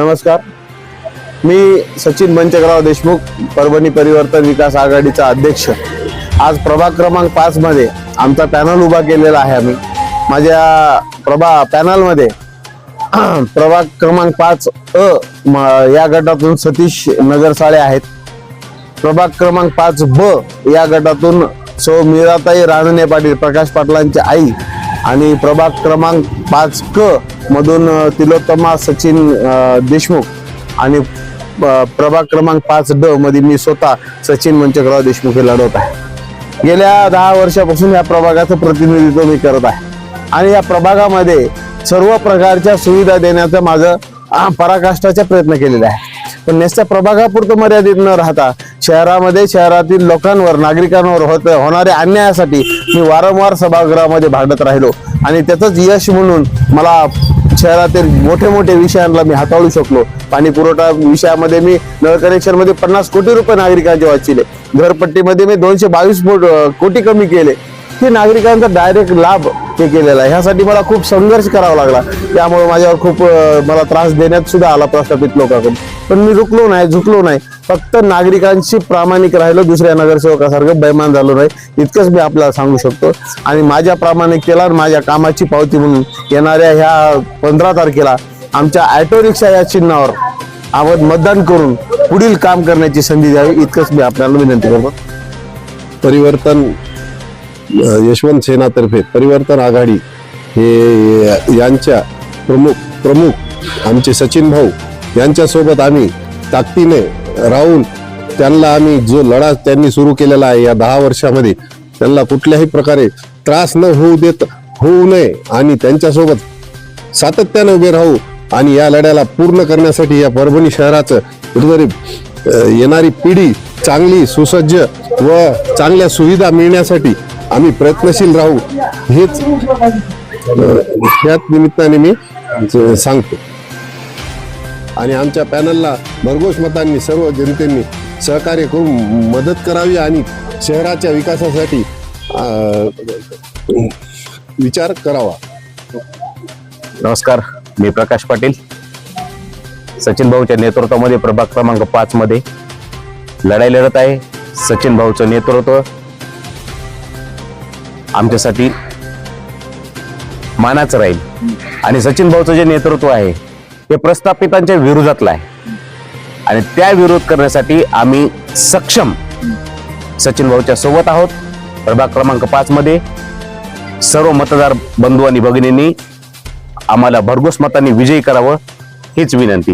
नमस्कार. मी सचिन मंचकराव देशमुख परभणी परिवर्तन विकास आघाडीचा अध्यक्ष. आज प्रभाग क्रमांक पाचमध्ये आमचा पॅनल उभा केलेला आहे आम्ही. माझ्या प्रभा पॅनलमध्ये प्रभाग क्रमांक पाच अ या गटातून सतीश नगरसाळे आहेत. प्रभाग क्रमांक पाच ब या गटातून सौ मीराताई रानने पाटील प्रकाश पाटलांची आई आणि प्रभाग क्रमांक पाच क मधून तिलोत्तमा सचिन देशमुख आणि प्रभाग क्रमांक पाच ड मध्ये मी स्वतः सचिन मंचकराव देशमुख हे लढवत आहे. गेल्या दहा वर्षापासून या प्रभागाचं प्रतिनिधित्व मी करत आहे. आणि या प्रभागामध्ये सर्व प्रकारच्या सुविधा देण्याचं माझं पराकाष्ठाचा प्रयत्न केलेला आहे. पण नुसत्या प्रभागापुरतं मर्यादित न राहता शहरामध्ये शहरातील लोकांवर नागरिकांवर होत होणाऱ्या अन्यायासाठी मी वारंवार सभागृहामध्ये भांडत राहिलो. आणि त्याचंच यश म्हणून मला शहरातील मोठे मोठे विषयांना मी हाताळू शकलो. पाणी पुरवठा विषयामध्ये मी नळ कनेक्शनमध्ये पन्नास कोटी रुपये नागरिकांचे वाचिले. घरपट्टीमध्ये मी दोनशे बावीस कोटी कमी केले. हे नागरिकांचा डायरेक्ट लाभ हे केलेला आहे. ह्यासाठी मला खूप संघर्ष करावा लागला. त्यामुळे माझ्यावर खूप मला त्रास देण्यात सुद्धा आला प्रस्थापित लोकांकडून. पण मी रुकलो नाही झुकलो नाही. फक्त नागरिकांशी प्रामाणिक राहिलो दुसऱ्या नगरसेवकासारखं बैमान झालो नाही. इतकंच मी आपल्याला सांगू शकतो. आणि माझ्या प्रामाणिकतेला आणि माझ्या कामाची पावती म्हणून येणाऱ्या ह्या पंधरा तारखेला आमच्या ऑटो रिक्षा या चिन्हावर आवड मतदान करून पुढील काम करण्याची संधी द्यावी. इतकंच मी आपल्याला विनंती करतो. परिवर्तन यशवंत सेनातर्फे परिवर्तन आघाडी हे यांच्या प्रमुख प्रमुख आमचे सचिन भाऊ यांच्यासोबत आम्ही ताकदीने राहून त्यांना आम्ही जो लढा त्यांनी सुरू केलेला आहे या दहा वर्षामध्ये त्यांना कुठल्याही प्रकारे त्रास न होऊ देत होऊ नये आणि त्यांच्यासोबत सातत्याने उभे राहू आणि या लढ्याला पूर्ण करण्यासाठी या परभणी शहराचं कुठेतरी येणारी पिढी चांगली सुसज्ज व चांगल्या सुविधा मिळण्यासाठी आम्ही प्रयत्नशील राहू हेच त्याच ह्याच निमित्ताने मी सांगतो. आणि आमच्या पॅनलला भरघोष मतांनी सर्व जनतेने सहकार्य करून मदत करावी आणि शहराच्या विकासासाठी विचार करावा. नमस्कार मी प्रकाश पाटील. सचिन भाऊच्या नेतृत्वामध्ये प्रभाग क्रमांक पाचमध्ये लढाई लढत आहे. सचिन भाऊचं नेतृत्व आमच्यासाठी मानाचं राहील. आणि सचिन भाऊचं जे नेतृत्व आहे ते प्रस्थापितांच्या विरोधातलं आहे. आणि त्या विरोध करण्यासाठी आम्ही सक्षम सचिन भाऊच्या सोबत आहोत. प्रभाग क्रमांक पाच मध्ये सर्व मतदार बंधू आणि भगिनींनी आम्हाला भरघोस मतांनी विजयी करावं हीच विनंती.